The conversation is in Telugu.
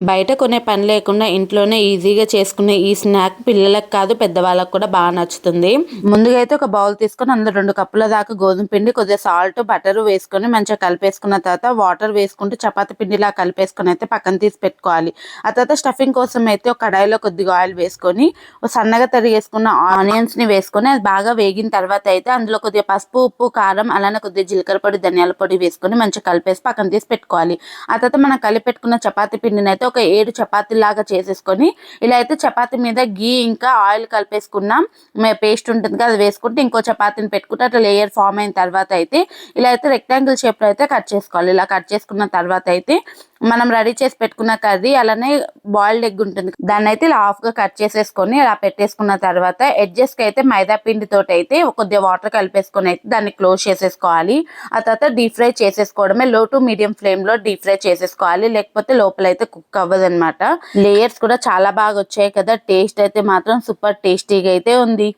బయట కొనే పని లేకుండా ఇంట్లోనే ఈజీగా చేసుకునే ఈ స్నాక్ పిల్లలకు కాదు పెద్దవాళ్ళకి కూడా బాగా నచ్చుతుంది. ముందుగా అయితే ఒక బౌల్ తీసుకొని అందులో రెండు కప్పుల దాకా గోధుమ పిండి కొద్దిగా సాల్ట్ బటర్ వేసుకొని మంచిగా కలిపేసుకున్న తర్వాత వాటర్ వేసుకుంటూ చపాతి పిండిలా కలిపేసుకొని అయితే పక్కన తీసి పెట్టుకోవాలి. ఆ తర్వాత స్టఫింగ్ కోసం అయితే ఒక కడాయిలో కొద్దిగా ఆయిల్ వేసుకొని సన్నగా తరిగేసుకున్న ఆనియన్స్ని వేసుకొని అది బాగా వేగిన తర్వాత అయితే అందులో కొద్దిగా పసుపు ఉప్పు కారం అలానే కొద్దిగా జీలకర్ర పొడి ధనియాల పొడి వేసుకొని మంచిగా కలిపేసి పక్కన తీసి పెట్టుకోవాలి. ఆ తర్వాత మనం కలిపి పెట్టుకున్న చపాతి పిండిని అయితే ఒక ఏడు చపాతీలాగా చేసేసుకొని ఇలా అయితే చపాతీ మీద గీ ఇంకా ఆయిల్ కలిపేసుకున్నాం. పేస్ట్ ఉంటుంది కదా అది వేసుకుంటే ఇంకో చపాతీని పెట్టుకుంటే అట్లా లేయర్ ఫామ్ అయిన తర్వాత అయితే ఇలా అయితే రెక్టాంగిల్ షేప్లో అయితే కట్ చేసుకోవాలి. ఇలా కట్ చేసుకున్న తర్వాత అయితే మనం రెడీ చేసి పెట్టుకున్న కర్రీ అలానే బాయిల్డ్ ఎగ్ ఉంటుంది. దాన్ని అయితే ఇలా హాఫ్గా కట్ చేసేసుకొని అలా పెట్టేసుకున్న తర్వాత ఎడ్జెస్కి అయితే మైదా పిండితో అయితే కొద్దిగా వాటర్ కలిపేసుకొని అయితే దాన్ని క్లోజ్ చేసేసుకోవాలి. ఆ తర్వాత డీప్ ఫ్రై చేసేసుకోవడమే లో టు మీడియం ఫ్లేమ్లో డీప్ ఫ్రై చేసేసుకోవాలి. లేకపోతే లోపల అయితే కుక్ అవ్వదు అనమాట లేయర్స్ కూడా చాలా బాగా వచ్చాయి కదా టేస్ట్ అయితే మాత్రం సూపర్ టేస్టీగా అయితే ఉంది.